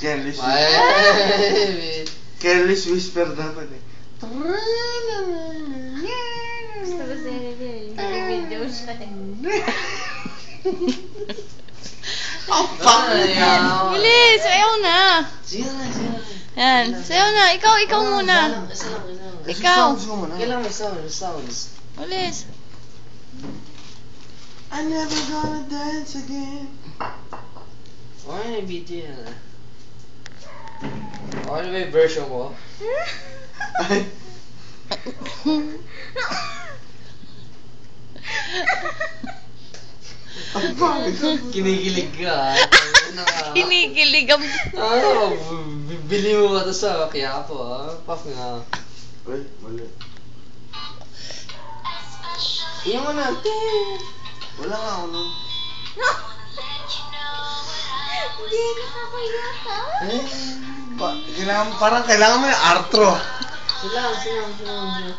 Careless Whisper. Careless Whisper dapat eh. Gusto ko sa. Video siya eh. Ang pangit yan. Bilis, ayaw na. Sige na, sige na. Yan, sayaw na. Ikaw, ikaw muna. Ikaw. Na. Kailangan may sound, may sounds. Bilis. I'm never gonna dance again. Okay, may na ba yung version pangit. Kinikilig ka ah. Ano ka? Kinikilig ang... Ano, bibili mo ba ito sa Quiapo ah? Puff nga. Ay, mali. Iyan mo na. Wala nga ako nun. Hindi nakakayata. Eh, Pa, kailangan, parang kailangan mo yung artro. silang, silang, silang.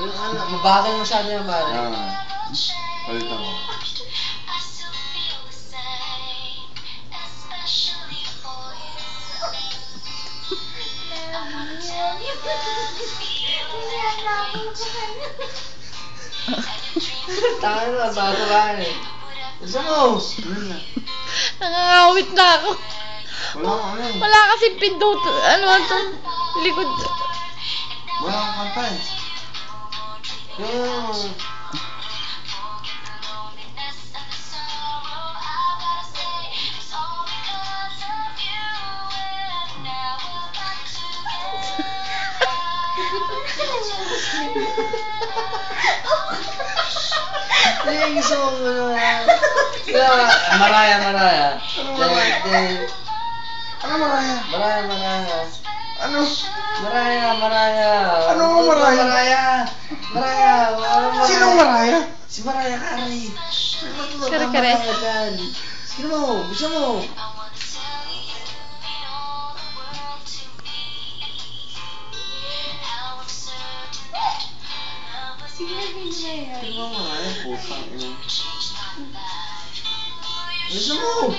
Yung ano, mabagal masyado yung pare. Ah, palitan ko. Tayo na, bago ka eh. Wala. Nangangawit na ako. Wala nga ano. Wala kasi pindot. Ano ito? Likod. Wala kang kanta eh. Yung... Ko ano yan. Kaya, maraya, maraya. Ano maraya? Ano maraya? Maraya, maraya. Ano? Maraya, maraya. Ano maraya? Maraya. Maraya. Maraya? Sinong maraya? Si Maraya Carey. Kare, kare. Maraya dyan. Sino mo? Gusto mo? Sino ang maraya? Putang ina. Gusto mo?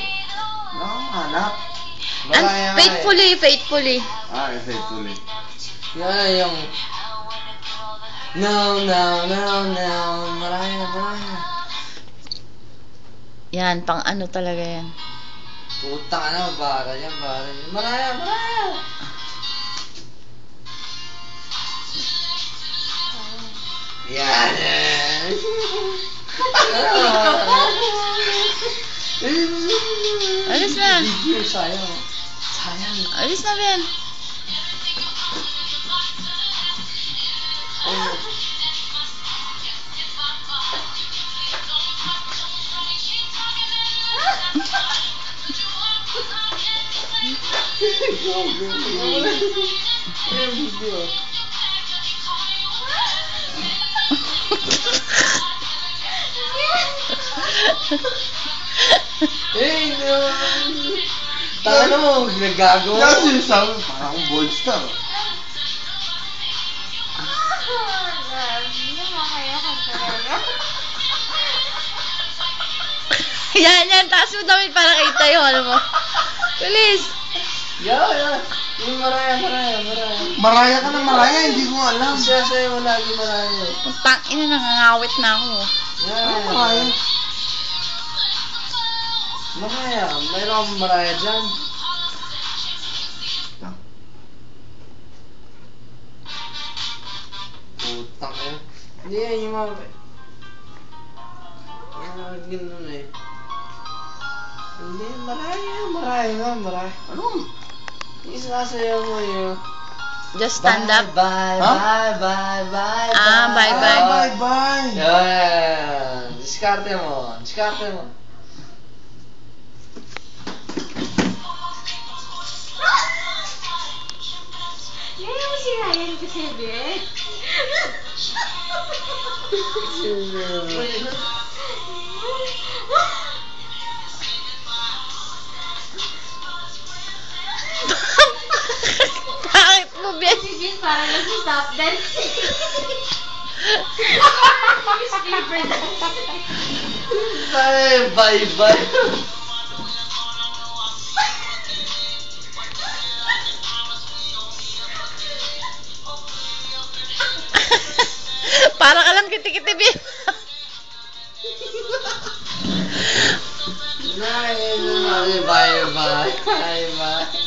Nga eh. faithfully, faithfully. Ah, faithfully. Yan yung... No, no, no, no. Maraya, Maraya. Yan, pang ano talaga yan. Puta na, para yan, para yan. Maraya, Maraya. Ölisman. Ölisman ben. Yok yok yok. Ne bu diyor? Eh, no. Tama mo, nagagawa Kaya sinasabi, parang bold star. Yan, yan. Taas mo damit para kita yung ano mo. Bilis. Yeah, yeah. Yung maraya, maraya, maraya. Maraya ka ng maraya, hindi ko alam. Siya sa'yo mo lagi maraya. Putang ina, nangangawit na ako. Yeah, maraya? Maraya. Mayroon akong maraya dyan. Putang eh. Hindi yan yung mga... Mga ganun eh. Hindi, maraya, maraya nga, maraya. Ano? Yung sinasayaw mo yun. Just stand up. Bye, Huh? bye, bye, bye, Ah, bye, bye. Bye, bye, bye. Yan. Diskarte mo. Diskarte mo. Ngayon mo si Ryan kasi, Ben. Bakit mo, Ben? Si Ben parang nag-stop dancing. Skipper dancing. Bye, kitikitipin. Bye, bye, bye, bye, bye.